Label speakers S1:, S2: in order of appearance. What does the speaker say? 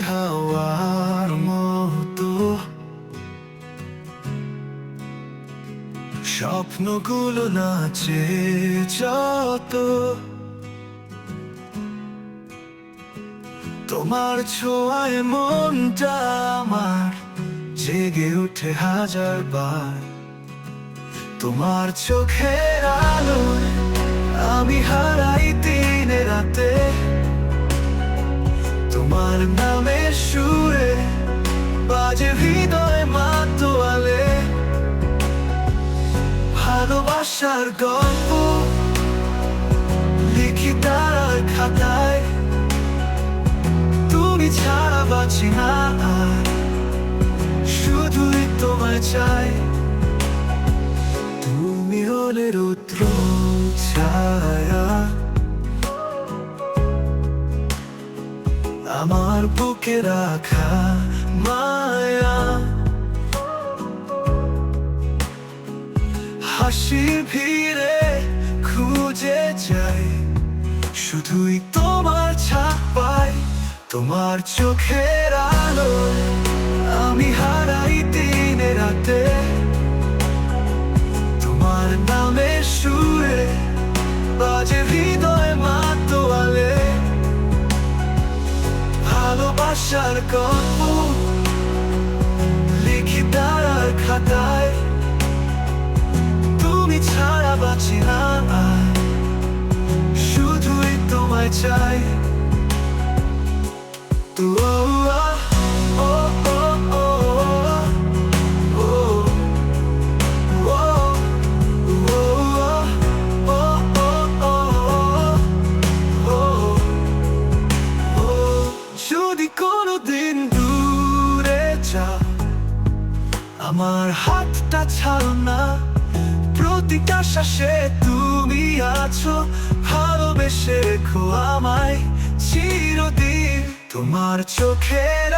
S1: হাওয়ার মতো। স্বপ্নগুলো নাচে যত। তোমার ছোঁয়ায় মনটা আমার জেগে উঠে হাজার বার। তোমার চোখের আলো আমি হারাই দিনে রাতে। তোমার নামের সুরে বাজে হৃদয় মাতোয়ালে। ভালোবাসার গল্প লিখি তার খাতায়। তুমি ছাড়া বাঁচি না শুধুই তোমায় চাই। তুমি হলে রুদ্র ছায়া। আমার বুকে রাখা মায়া। হাসি ভিড়ে খুঁজে যাই শুধুই তোমার ছাপ পাই, তোমার চোখের আলো ভালোবাসার গল্প লিখি তার খাতায়। তুমি ছাড়া বাঁচি না শুধুই তোমায় চাই। আমার হাতটা ছাড়ো না। প্রতিটা শ্বাসে তুমি আছো ভালোবেসে রেখো আমায়। চিরদিন তোমার চোখের